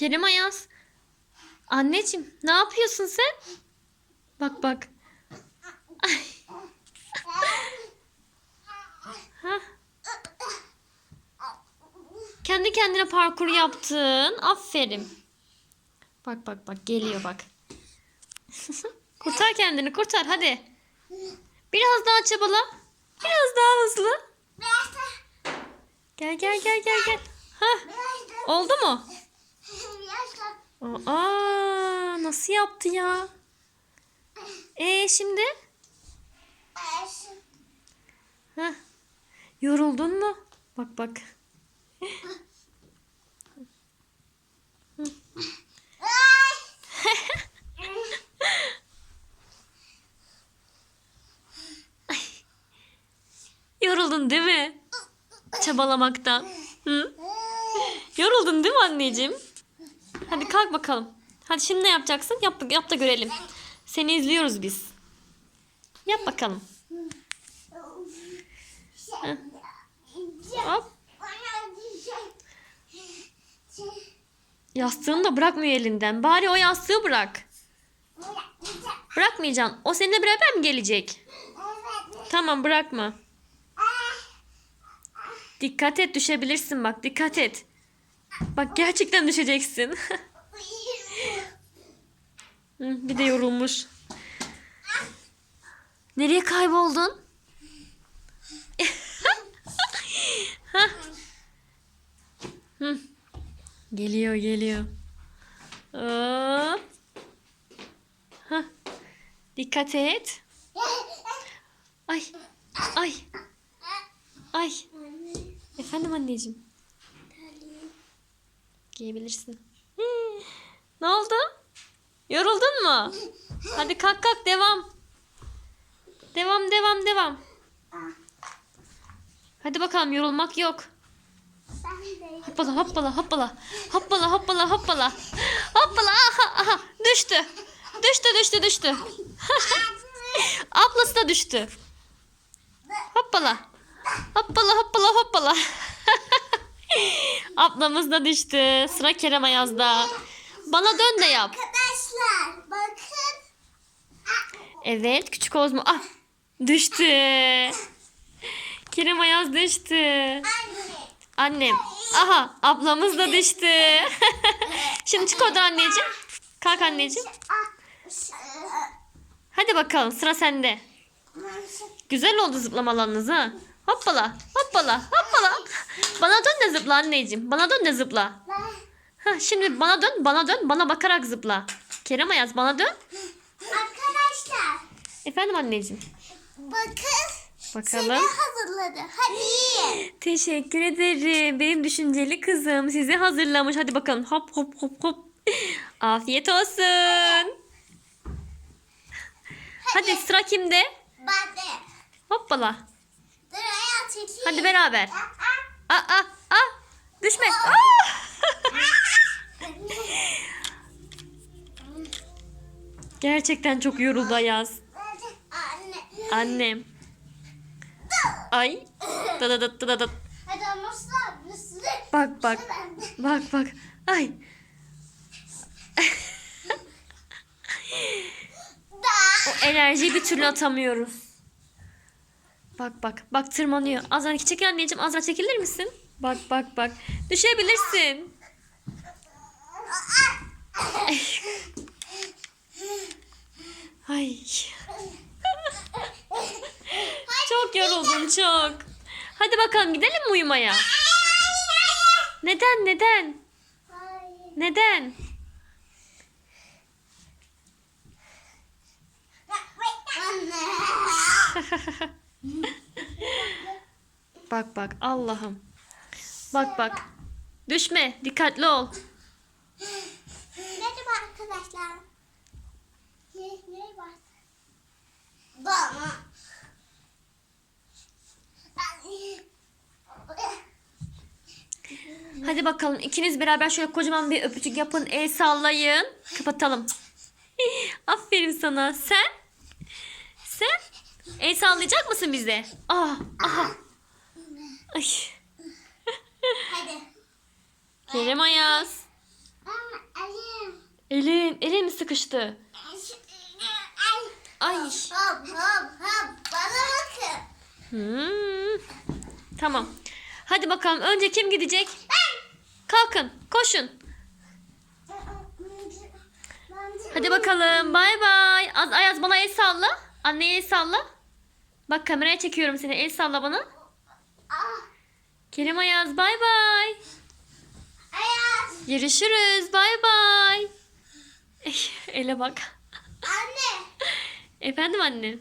Kerim Ayaz. Anneciğim ne yapıyorsun sen? Bak bak. Kendi kendine parkur yaptın. Aferin. Bak bak bak geliyor bak. kurtar kendini kurtar hadi. Biraz daha çabala. Biraz daha hızlı. Gel gel gel gel gel. Hah. Oldu mu? Aa nasıl yaptı ya? E şimdi? Heh. Yoruldun mu? Bak bak. Yoruldun değil mi? Çabalamaktan. Hı? Yoruldun değil mi anneciğim? Hadi kalk bakalım. Hadi şimdi ne yapacaksın? Yap, yap da görelim. Seni izliyoruz biz. Yap bakalım. Hop. Yastığını da bırakmıyor elinden. Bari o yastığı bırak. Bırakmayacaksın. O seninle beraber mi gelecek? Tamam bırakma. Dikkat et düşebilirsin bak dikkat et. Bak gerçekten düşeceksin. Bir de yorulmuş. Nereye kayboldun? Geliyor geliyor. Hop. Hah. Dikkat et. Ay. Ay. Ay. Efendim anneciğim. Giyebilirsin. Ne oldu? Yoruldun mu? Hadi kalk kalk devam. Devam devam devam. Hadi bakalım yorulmak yok. Hoppala hoppala hoppala. Hoppala hoppala hoppala. Hoppala aha aha düştü. Düştü düştü düştü. Ablası da düştü. Hoppala. Hoppala hoppala hoppala. Ablamız da düştü. Sıra Kerem Ayaz'da. Bana dön de yap. Arkadaşlar bakın. Evet küçük Ozmo. Ah düştü. Kerem Ayaz düştü. Anne. Annem. Aha ablamız da düştü. Şimdi çık oradan anneciğim. Kalk anneciğim. Hadi bakalım sıra sende. Güzel oldu zıplamalarınız ha. Hoppala hoppala hoppala. Bana dön de zıpla anneciğim. Bana dön de zıpla. Ha, şimdi bana dön bana dön bana bakarak zıpla. Kerem Ayaz bana dön. Arkadaşlar Efendim anneciğim. bakın. Bakalım. Seni hazırladı. Hadi. Teşekkür ederim. Benim düşünceli kızım sizi hazırlamış. Hadi bakalım. Hop hop hop hop. Afiyet olsun. Hadi sıra kimde? Ben de. Hoppala. Çekeyim. Hadi beraber. Aa, Aa aa. Düşme. Aa! Gerçekten çok yoruldu Ayaz. Anne. Annem. Ay. Dıdıdıt dıdıdıt. Hadi olmazsa üstüne. Bak bak. Bak bak. Ay. Da. O enerjiyi bir türlü atamıyoruz. Bak bak. Bak tırmanıyor. Azra çekil anneciğim. Azra çekilir misin? Bak bak bak. Düşebilirsin. Ay. çok yoruldum çok. Hadi bakalım gidelim mi uyumaya? Neden neden? Neden? Anne. Bak bak Allah'ım. Bak bak. Düşme. Dikkatli ol. Merhaba arkadaşlar. Ne, ne var? Bana. Hadi bakalım ikiniz beraber şöyle kocaman bir öpücük yapın. El sallayın. Kapatalım. Aferin sana. Sen? Sen? El sallayacak mısın bize? Ah, aha. Ay. Hadi. Kerem Ayaz. Ama Elin, elin mi sıkıştı? Ay. Hop hop hop. Bana bakın. Hmm. Tamam. Hadi bakalım önce kim gidecek? Ben. Kalkın, koşun. Hadi bakalım. Bay bay. Az Ayaz bana el salla. Anneye el salla. Bak kameraya çekiyorum seni. El salla bana. Ah, Kerim Ayaz bay bay. Ayaz. Görüşürüz. Bay bay. Ele bak. Anne. Efendim anne.